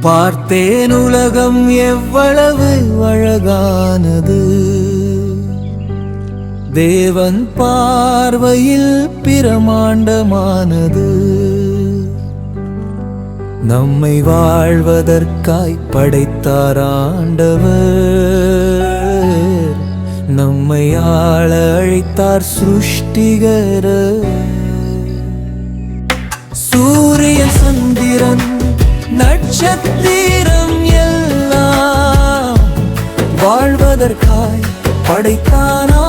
பார்த்தேன் உலகம் எவ்வளவு அழகானது. தேவன் பார்வையில் பிரமாண்டமானது. நம்மை வாழ்வதற்காய் படைத்தார் ஆண்டவர். நம்மை ஆள அழைத்தார் சிருஷ்டிகரர் நட்சத்திரம் எல்லாம் வாழ்வதற்காய் படைத்தானா?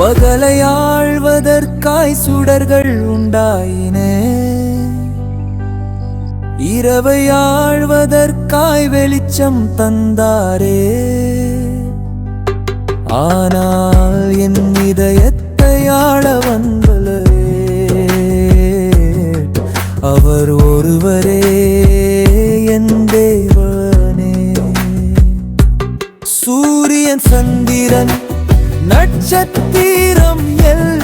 பகலை ஆழ்வதற்காய் சுடர்கள் உண்டாயினே. இரவை ஆழ்வதற்காய் வெளிச்சம் தந்தாரே. ஆனால் என் இதயத்தை ஆள வந்தலே அவர் ஒருவரே என் தேவனே. சூரியன் சந்திரன் நட்சத்திரம் எல்லாம்